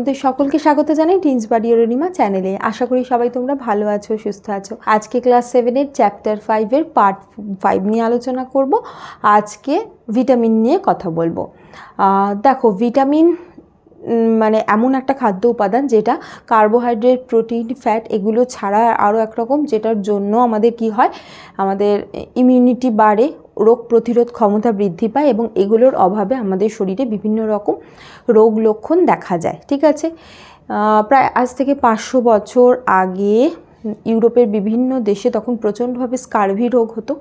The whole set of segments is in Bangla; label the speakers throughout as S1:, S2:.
S1: তোমাদের সকলকে স্বাগত জানাই টিন্স বাড়ি অরুণিমা চ্যানেলে আশা করি সবাই তোমরা ভালো আছো, সুস্থ আছো। আজকে ক্লাস সেভেনের চ্যাপ্টার ফাইভের পার্ট ফাইভ নিয়ে আলোচনা করব। আজকে ভিটামিন নিয়ে কথা বলব। দেখো ভিটামিন মানে এমন একটা খাদ্য উপাদান যেটা কার্বোহাইড্রেট প্রোটিন ফ্যাট এগুলো ছাড়া আরও একরকম যেটার জন্য আমাদের কি হয়, আমাদের ইমিউনিটি বাড়ে রোগ প্রতিরোধ ক্ষমতা বৃদ্ধি পায় এবং এগুলোর অভাবে আমাদের শরীরে বিভিন্ন রকম রোগ লক্ষণ দেখা যায়, ঠিক আছে? প্রায় আজ থেকে পাঁচশো বছর আগে ইউরোপের বিভিন্ন দেশে তখন প্রচণ্ডভাবে স্কারভি রোগ হতো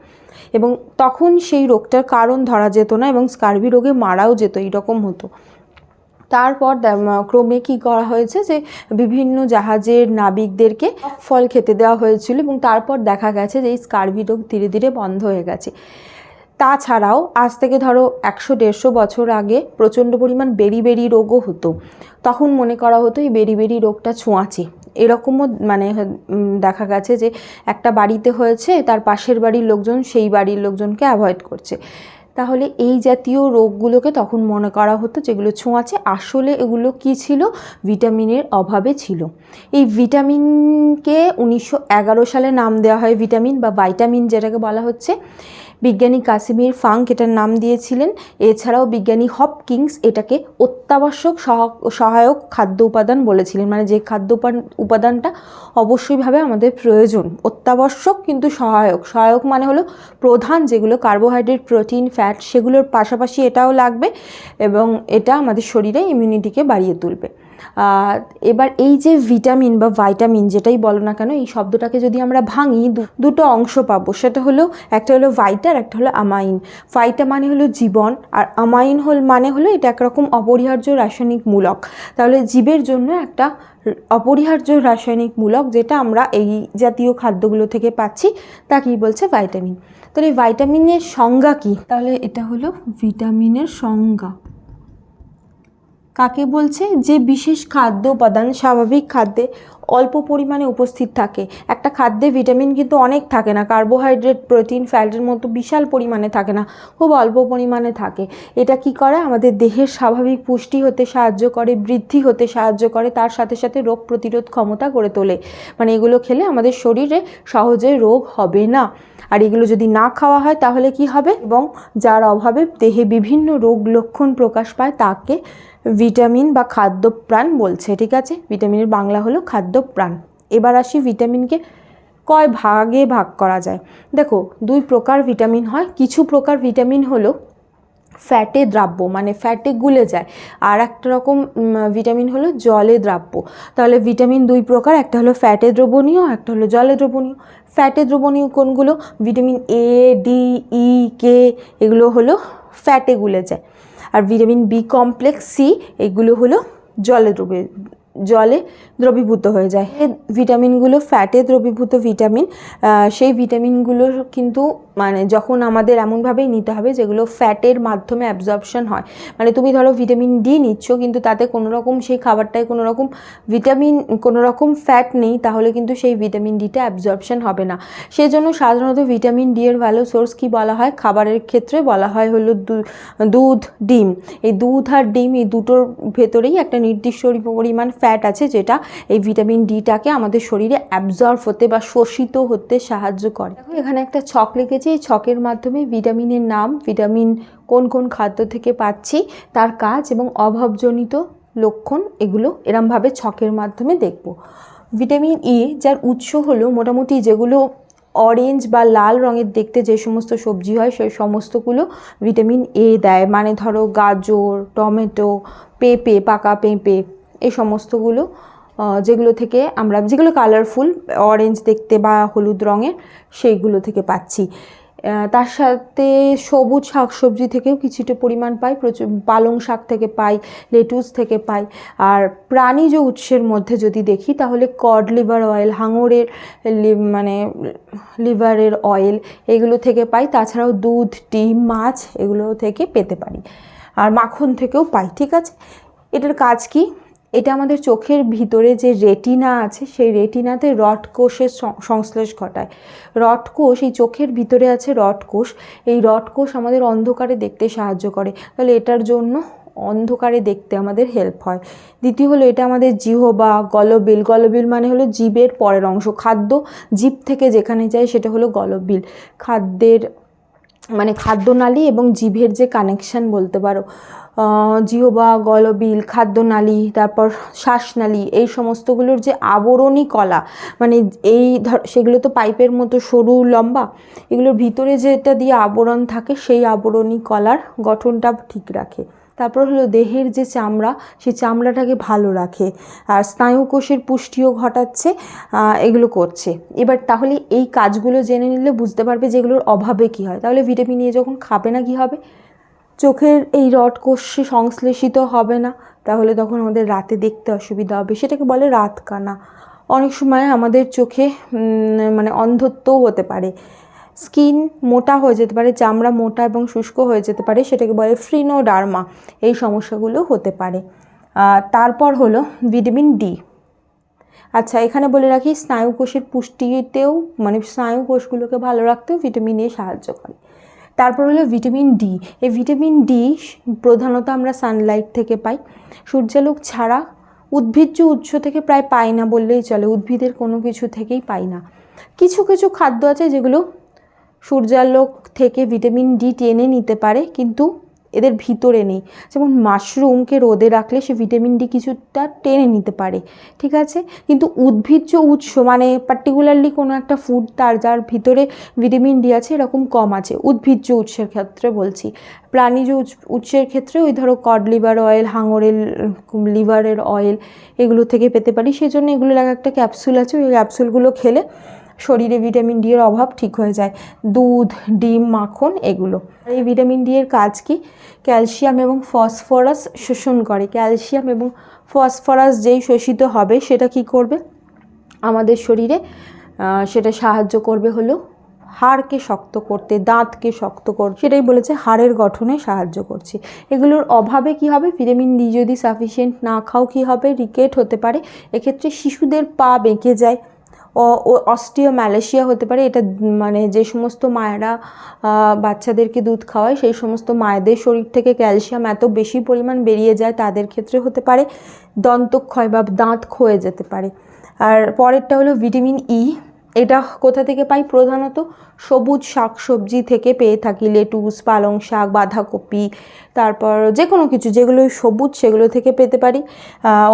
S1: এবং তখন সেই রোগটার কারণ ধরা যেত না এবং স্কার্ভি রোগে মারাও যেত, এইরকম হতো। তারপর ক্রমে কি করা হয়েছে যে বিভিন্ন জাহাজের নাবিকদেরকে ফল খেতে দেওয়া হয়েছিল এবং তারপর দেখা গেছে যে এই স্কারভি রোগ ধীরে ধীরে বন্ধ হয়ে গেছে। তাছাড়াও আজ থেকে ধরো একশো দেড়শো বছর আগে প্রচণ্ড পরিমাণ বেরি বেরি রোগও হতো। তখন মনে করা হতো এই বেরি বেরি রোগটা ছোঁয়াচে। এরকমও মানে দেখা গেছে যে একটা বাড়িতে হয়েছে, তার পাশের বাড়ির লোকজন সেই বাড়ির লোকজনকে অ্যাভয়েড করছে। তাহলে এই জাতীয় রোগগুলোকে তখন মনে করা হতো যেগুলো ছোঁয়াচে। আসলে এগুলো কি ছিল? ভিটামিনের অভাবে ছিল। এই ভিটামিনকে উনিশশো এগারো সালে নাম দেওয়া হয় ভিটামিন বা ভাইটামিন যেটাকে বলা হচ্ছে। বিজ্ঞানী কাসিমির ফাঙ্ক এটার নাম দিয়েছিলেন। এছাড়াও বিজ্ঞানী হপকিংস এটাকে অত্যাবশ্যক সহ- সহায়ক খাদ্য উপাদান বলেছিলেন। মানে যে খাদ্য উপাদানটা অবশ্যইভাবে আমাদের প্রয়োজন। অত্যাবশ্যক কিন্তু সহায়ক। সহায়ক মানে হলো প্রধান যেগুলো কার্বোহাইড্রেট, প্রোটিন, ফ্যাট, সেগুলোর পাশাপাশি এটাও লাগবে এবং এটা আমাদের শরীরে ইমিউনিটিকে বাড়িয়ে তুলবে। এবার এই যে ভিটামিন বা ভাইটামিন যেটাই বলো না কেন, এই শব্দটাকে যদি আমরা ভাঙি দুটো অংশ পাবো। সেটা হলো, একটা হলো ভাইটা আর একটা হলো আমাইন ভাইটা মানে হলো জীবন, আর আমাইন হল মানে হলো এটা একরকম অপরিহার্য রাসায়নিক মূলক। তাহলে জীবের জন্য একটা অপরিহার্য রাসায়নিক মূলক যেটা আমরা এই জাতীয় খাদ্যগুলো থেকে পাচ্ছি তা কি বলছে ভাইটামিন তাহলে ভাইটামিনের সংজ্ঞা কি? তাহলে এটা হলো ভিটামিনের সংজ্ঞা। কাকে বলছে? যে বিশেষ খাদ্য উপাদান স্বাভাবিক খাদ্যে অল্প পরিমাণে উপস্থিত থাকে। একটা খাদ্যে ভিটামিন কিন্তু অনেক থাকে না। কার্বোহাইড্রেট, প্রোটিন, ফ্যাটের মতো বিশাল পরিমাণে থাকে না। খুব অল্প পরিমাণে থাকে। এটা কি করে? আমাদের দেহের স্বাভাবিক পুষ্টি হতে সাহায্য করে, বৃদ্ধি হতে সাহায্য করে, তার সাথে সাথে রোগ প্রতিরোধ ক্ষমতা গড়ে তোলে। মানে এগুলো খেলে আমাদের শরীরে সহজে রোগ হবে না। আর এগুলো যদি না খাওয়া হয়, তাহলে কি হবে? এবং যার অভাবে দেহে বিভিন্ন রোগ লক্ষণ প্রকাশ পায়, তাকে ভিটামিন বা খাদ্যপ্রাণ বলছে। ঠিক আছে? ভিটামিনের বাংলা হলো খাদ্যপ্রাণ এবার আসি ভিটামিনকে কয় ভাগে ভাগ করা যায়? দেখো, দুই প্রকার ভিটামিন হয়। কিছু প্রকার ভিটামিন হলো ফ্যাটে দ্রাব্য মানে ফ্যাটে গুলে যায়। আর একটা রকম ভিটামিন হলো জলে দ্রাব্য। তাহলে ভিটামিন দুই প্রকার, একটা হলো ফ্যাটে দ্রবণীয়, একটা হলো জলে দ্রবণীয়। ফ্যাটে দ্রবণীয় কোনগুলো? ভিটামিন এ ডি ই কে এগুলো হলো ফ্যাটে গুলে যায়। আর ভিটামিন বি কমপ্লেক্স সি এগুলো হলো জলে দ্রবে জলে দ্রবীভূত হয়ে যায়। ভিটামিনগুলো ফ্যাটে দ্রবীভূত ভিটামিন সেই ভিটামিনগুলো কিন্তু মানে যখন আমাদের এমনভাবেই নিতে হবে যেগুলো ফ্যাটের মাধ্যমে অ্যাবজর্পশন হয়। মানে তুমি ধরো ভিটামিন ডি নিচ্ছ, কিন্তু তাতে কোনো রকম সেই খাবারটায় কোনো রকম ভিটামিন কোনো রকম ফ্যাট নেই, তাহলে কিন্তু সেই ভিটামিন ডিটা অ্যাবজর্পশন হবে না। সেই জন্য সাধারণত ভিটামিন ডি এর ভালো সোর্স কি বলা হয়? খাবারের ক্ষেত্রে বলা হয় হলো দুধ, ডিম। এই দুধ আর ডিম এই দুটোর ভেতরেই একটা নির্দিষ্ট পরিমাণ ফ্যাট আছে, যেটা এই ভিটামিন ডিটাকে আমাদের শরীরে অ্যাবজর্ব হতে বা শোষিত হতে সাহায্য করে। এখানে একটা ছক লিখেছি এই ছকের মাধ্যমে ভিটামিনের নাম, ভিটামিন কোন কোন খাদ্য থেকে পাচ্ছি, তার কাজ এবং অভাবজনিত লক্ষণ এগুলো এরমভাবে ছকের মাধ্যমে দেখব। ভিটামিন ই যার উৎস হলো মোটামুটি যেগুলো অরেঞ্জ বা লাল রঙের দেখতে যে সমস্ত সবজি হয় সেই সমস্তগুলো ভিটামিন এ দেয়। মানে ধরো গাজর, টমেটো, পেঁপে, পাকা পেঁপে এই সমস্তগুলো যেগুলো থেকে আমরা যেগুলো কালারফুল অরেঞ্জ দেখতে বা হলুদ রঙের সেইগুলো থেকে পাচ্ছি। তার সাথে সবুজ শাকসবজি থেকেও কিছুটা পরিমাণ পাই, প্রচুর পালং শাক থেকে পাই, লেটুস থেকে পাই। আর প্রাণীজ উৎসের মধ্যে যদি দেখি, তাহলে কড লিভার অয়েল হাঙরের মানে লিভারের অয়েল এগুলো থেকে পাই। তাছাড়াও দুধ, ডিম, মাছ এগুলো থেকে পেতে পারি। আর মাখন থেকেও পাই, ঠিক আছে? এটার কাজ কি? এটা আমাদের চোখের ভিতরে যে রেটিনা আছে, সেই রেটিনাতে রড কোষের সংশ্লেষ ঘটায়। রড কোষ, এই চোখের ভিতরে আছে রড কোষ। এই রড কোষ আমাদের অন্ধকারে দেখতে সাহায্য করে। তাহলে এটার জন্য অন্ধকারে দেখতে আমাদের হেল্প হয়। দ্বিতীয় হলো এটা আমাদের জিহবা গলবিল। গলবিল মানে হলো জীবের পরের অংশ। খাদ্য জীব থেকে যেখানে যায় সেটা হলো গলবিল। খাদ্যের মানে খাদ্যনালী এবং জিভের যে কানেকশান বলতে পারো। জিহবা, গলবিল, খাদ্যনালী, তারপর শ্বাসনালী, এই সমস্তগুলোর যে আবরণী কলা মানে এই ধর, সেগুলো তো পাইপের মতো সরু, লম্বা, এগুলোর ভিতরে যেটা দিয়ে আবরণ থাকে, সেই আবরণী কলার গঠনটা ঠিক রাখে। তারপর হলো দেহের যে চামড়া, সেই চামড়াটাকে ভালো রাখে। আর স্নায়ুকোষের পুষ্টিও ঘটাচ্ছে এগুলো করছে। এবার তাহলে এই কাজগুলো জেনে নিলে বুঝতে পারবে যে এগুলোর অভাবে কী হয়। তাহলে ভিটামিন এ যখন খাবে না কী হবে? চোখের এই রড কোষে সংশ্লেষিত হবে না। তাহলে তখন আমাদের রাতে দেখতে অসুবিধা হবে। সেটাকে বলে রাত কানা অনেক সময় আমাদের চোখে মানে অন্ধত্বও হতে পারে। স্কিন মোটা হয়ে যেতে পারে, চামড়া মোটা এবং শুষ্ক হয়ে যেতে পারে, সেটাকে বলে ফ্রিনোডার্মা। এই সমস্যাগুলো হতে পারে। তারপর হলো ভিটামিন ডি। আচ্ছা এখানে বলে রাখি, স্নায়ুকোষের পুষ্টিতেও মানে স্নায়ুকোষগুলোকে ভালো রাখতেও ভিটামিন এ সাহায্য করে। তারপর হলো ভিটামিন ডি এই ভিটামিন ডি প্রধানত আমরা সানলাইট থেকে পাই। সূর্যালোক ছাড়া উদ্ভিজ্জ উৎস থেকে প্রায় পাই না বললেই চলে, উদ্ভিদের কোনো কিছু থেকেই পাই না। কিছু কিছু খাদ্য আছে যেগুলো সূর্যালোক থেকে ভিটামিন ডি টেনে নিতে পারে, কিন্তু এদের ভিতরে নেই। যেমন মাশরুমকে রোদে রাখলে সে ভিটামিন ডি কিছুটা টেনে নিতে পারে, ঠিক আছে? কিন্তু উদ্ভিজ্জ উৎস মানে পার্টিকুলারলি কোনো একটা ফুড তার যার ভিতরে ভিটামিন ডি আছে, এরকম কম আছে, উদ্ভিজ্জ উৎসের ক্ষেত্রে বলছি। প্রাণীজ উৎস- উৎসের ক্ষেত্রে ওই ধরো কড লিভার অয়েল হাঙরের লিভারের অয়েল এগুলো থেকে পেতে পারি। সেই জন্য এগুলোর এক একটা ক্যাপসুল আছে, ওই ক্যাপসুলগুলো খেলে শরীরে ভিটামিন ডি এর অভাব ঠিক হয়ে যায়। দুধ, ডিম, মাখন এগুলো। এই ভিটামিন ডি এর কাজ কি? ক্যালসিয়াম এবং ফসফরাস শোষণ করে। ক্যালসিয়াম এবং ফসফরাস যেই শোষিত হবে সেটা কি করবে? আমাদের শরীরে সেটা সাহায্য করবে হলো হাড়কে শক্ত করতে, দাঁতকে শক্ত করতে। সেটাই বলেছে হাড়ের গঠনে সাহায্য করছে। এগুলোর অভাবে কি হবে? ভিটামিন ডি যদি সাফিসিয়েন্ট না খাও কি হবে? রিকেট হতে পারে। এক্ষেত্রে শিশুদের পা বেঁকে যায়। অস্টিও ম্যালেশিয়া হতে পারে। এটা মানে যে সমস্ত মায়েরা বাচ্চাদেরকে দুধ খাওয়ায়, সেই সমস্ত মায়েদের শরীর থেকে ক্যালসিয়াম এত বেশি পরিমাণ বেরিয়ে যায়, তাদের ক্ষেত্রে হতে পারে। দন্তক্ষয় বা দাঁত ক্ষয়ে যেতে পারে। আর পরেরটা হলো ভিটামিন ই এটা কোথা থেকে পাই? প্রধানত সবুজ শাকসবজি থেকে পেয়ে থাকি, লেটুস, পালং শাক, বাঁধাকপি, তারপর যে কোনো কিছু, যেগুলো সবুজ সেগুলো থেকে পেতে পারি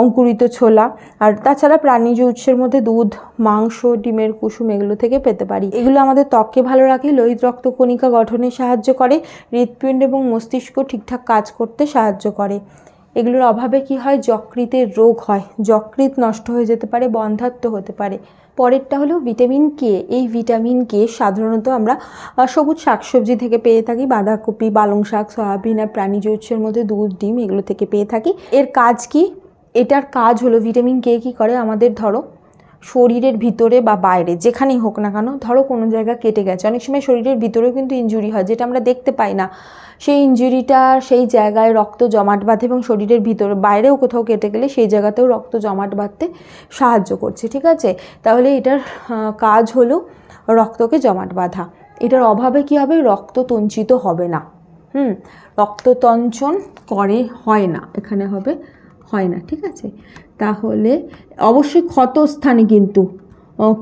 S1: অঙ্কুরিত ছোলা, আর তাছাড়া প্রাণীজ উৎসের মধ্যে দুধ, মাংস, ডিমের কুসুম এগুলো থেকে পেতে পারি। এগুলো আমাদের ত্বককে ভালো রাখে, লোহিত রক্তকণিকা গঠনে সাহায্য করে, হৃৎপিণ্ড এবং মস্তিষ্ক ঠিকঠাক কাজ করতে সাহায্য করে। এগুলোর অভাবে কি হয়? যকৃতের রোগ হয়। যকৃত নষ্ট হয়ে যেতে পারে, বন্ধাত্ম হতে পারে। পরেরটা হলো ভিটামিন কে এই ভিটামিন কে সাধারণত আমরা সবুজ শাকসবজি থেকে পেয়ে থাকি, বাঁধাকপি, পালং শাক, সয়াবিন আর প্রাণীজ উৎসের মধ্যে দুধ, ডিম এগুলো থেকে পেয়ে থাকি। এর কাজ কি? এটার কাজ হলো ভিটামিন কে কী করে? আমাদের ধরো শরীরের ভিতরে বা বাইরে, যেখানেই হোক না কেন, ধরো কোনো জায়গা কেটে গেছে। অনেক সময় শরীরের ভিতরেও কিন্তু ইনজুরি হয়, যেটা আমরা দেখতে পাই না। সেই ইনজুরিটা সেই জায়গায় রক্ত জমাট বাঁধে এবং শরীরের ভিতরে, বাইরেও কোথাও কেটে গেলে সেই জায়গাতেও রক্ত জমাট বাঁধতে সাহায্য করছে, ঠিক আছে? তাহলে এটার কাজ হলো রক্তকে জমাট বাঁধা। এটার অভাবে কী হবে? রক্ত তঞ্চিত হবে না। হুম? রক্ততঞ্চন করে, হয় না। এখানে হবে, হয় না, ঠিক আছে? তাহলে অবশ্যই ক্ষতস্থানে কিন্তু।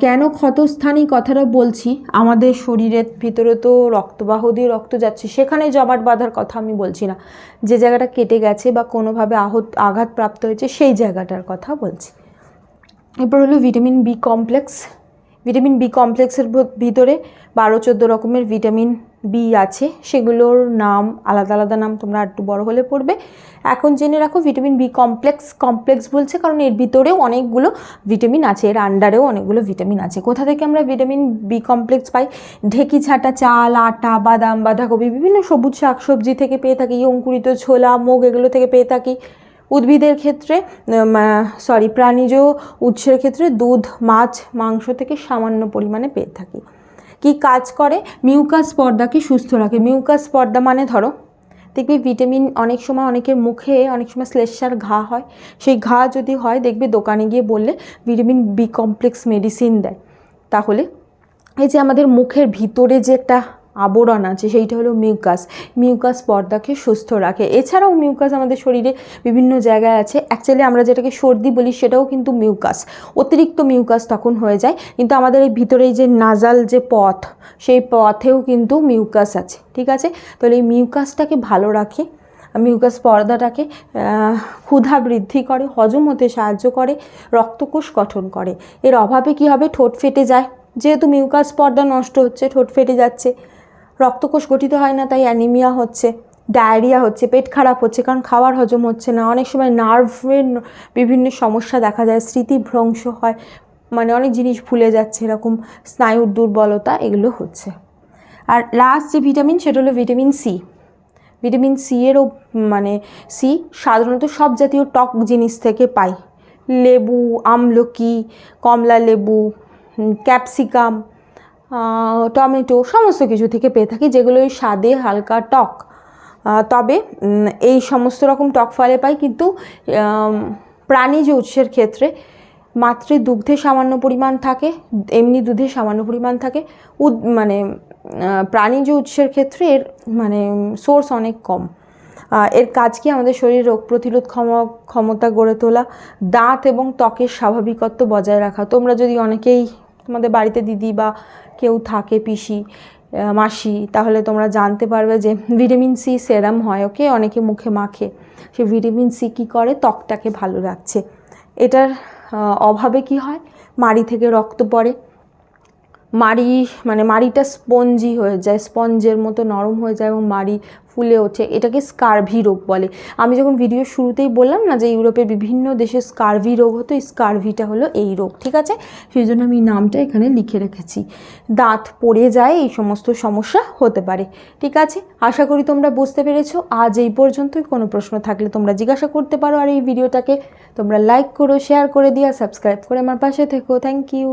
S1: কেন ক্ষতস্থানে কথাটা বলছি? আমাদের শরীরের ভিতরে তো রক্তবাহ দিয়ে রক্ত যাচ্ছে, সেখানে জমাট বাঁধার কথা আমি বলছি না। যে জায়গাটা কেটে গেছে বা কোনোভাবে আহত, আঘাতপ্রাপ্ত হয়েছে, সেই জায়গাটার কথা বলছি। এরপর হলো vitamin B complex. Vitamin B কমপ্লেক্সের ভিতরে বারো চোদ্দ রকমের ভিটামিন বি আছে, সেগুলোর নাম, আলাদা আলাদা নাম তোমরা একটু বড় হলে পড়বে। এখন জেনে রাখো ভিটামিন বি কমপ্লেক্স কমপ্লেক্স বলছে, কারণ এর ভিতরেও অনেকগুলো ভিটামিন আছে, এর আন্ডারেও অনেকগুলো ভিটামিন আছে। কোথা থেকে আমরা ভিটামিন বি কমপ্লেক্স পাই? ঢেকি ছাটা চাল, আটা, বাদাম, বাঁধাকপি, বিভিন্ন সবুজ শাকসবজি থেকে পেয়ে থাকি, অঙ্কুরিত ছোলা, মুগ, এগুলো থেকে পেয়ে থাকি। উদ্ভিদের ক্ষেত্রে সরি প্রাণীজ উৎসের ক্ষেত্রে দুধ, মাছ, মাংস থেকে সামান্য পরিমাণে পেয়ে থাকি। কি কাজ করে? মিউকাস পর্দাকে সুস্থ রাখে। মিউকাস পর্দা মানে ধরো, দেখবে ভিটামিন অনেক সময় অনেকের মুখে, অনেক সময় শ্লেষার ঘা হয়। সেই ঘা যদি হয়, দেখবে দোকানে গিয়ে বললে ভিটামিন বি কমপ্লেক্স মেডিসিন দেয়। তাহলে এই যে আমাদের মুখের ভিতরে যে একটা আবরণ আছে, সেইটা হলো মিউকাস মিউকাস পর্দাকে সুস্থ রাখে। এছাড়াও মিউকাস আমাদের শরীরে বিভিন্ন জায়গায় আছে। অ্যাকচুয়ালি আমরা যেটাকে সর্দি বলি সেটাও কিন্তু মিউকাস অতিরিক্ত মিউকাস তখন হয়ে যায়। কিন্তু আমাদের এই ভিতরে যে নাজাল যে পথ, সেই পথেও কিন্তু মিউকাস আছে। ঠিক আছে? তাহলে এই মিউকাসটাকে ভালো রাখে। মিউকাস পর্দাটাকে ক্ষুধা বৃদ্ধি করে, হজম হতে সাহায্য করে, রক্তকোষ গঠন করে। এর অভাবে কি হবে? ঠোঁট ফেটে যায়। যেহেতু মিউকাস পর্দা নষ্ট হচ্ছে, ঠোঁট ফেটে যাচ্ছে। রক্তকোষ গঠিত হয় না, তাই অ্যানিমিয়া হচ্ছে, ডায়রিয়া হচ্ছে, পেট খারাপ হচ্ছে, কারণ খাবার হজম হচ্ছে না। অনেক সময় নার্ভের বিভিন্ন সমস্যা দেখা যায় স্মৃতিভ্রংশ হয় মানে অনেক জিনিস ভুলে যাচ্ছে, এরকম স্নায়ুর দুর্বলতা, এগুলো হচ্ছে। আর লাস্ট যে ভিটামিন সেটা হলো ভিটামিন সি ভিটামিন সি এরও মানে সি সাধারণত সব জাতীয় টক জিনিস থেকে পাই। লেবু, আমলকি, কমলা লেবু ক্যাপসিকাম টমেটো, সমস্ত কিছু থেকে পেয়ে থাকি, যেগুলো ওই স্বাদে হালকা টক। তবে এই সমস্ত রকম টক ফলে পাই, কিন্তু প্রাণীজ উৎসের ক্ষেত্রে মাতৃ দুগ্ধে সামান্য পরিমাণ থাকে, এমনি দুধে সামান্য পরিমাণ থাকে, উদ মানে প্রাণীজ উৎসের ক্ষেত্রে এর মানে সোর্স অনেক কম। এর কাজ কি আমাদের শরীরে রোগ প্রতিরোধ ক্ষম, ক্ষমতা গড়ে তোলা, দাঁত এবং ত্বকের স্বাভাবিকত্ব বজায় রাখা? তোমরা যদি অনেকেই তোমাদের বাড়িতে দিদি বা কেউ থাকে পিসি মাসি, তাহলে তোমরা জানতে পারবে যে ভিটামিন সি সেরাম হয়, ওকে? অনেকে মুখে মাখে। সে ভিটামিন সি কী করে? ত্বকটাকে ভালো রাখছে। এটার অভাবে কি হয়? মাড়ি থেকে রক্ত পড়ে। মাড়ি মানে মাড়িটা স্পঞ্জি হয়ে যায়, স্পঞ্জের মতো নরম হয়ে যায় এবং মাড়ি ফুলে ওঠে। এটাকে স্কারভি রোগ বলে। আমি যখন ভিডিও শুরুতেই বললাম না যে ইউরোপের বিভিন্ন দেশে স্কারভি রোগ হতো স্কারভিটা হলো এই রোগ, ঠিক আছে? সেই জন্য আমি নামটা এখানে লিখে রেখেছি। দাঁত পড়ে যায়, এই সমস্ত সমস্যা হতে পারে, ঠিক আছে? আশা করি তোমরা বুঝতে পেরেছ। আজ এই পর্যন্তই। কোনো প্রশ্ন থাকলে তোমরা জিজ্ঞাসা করতে পারো আর এই ভিডিওটাকে তোমরা লাইক করো শেয়ার করে দিও সাবস্ক্রাইব করে আমার পাশে থেকো। Thank you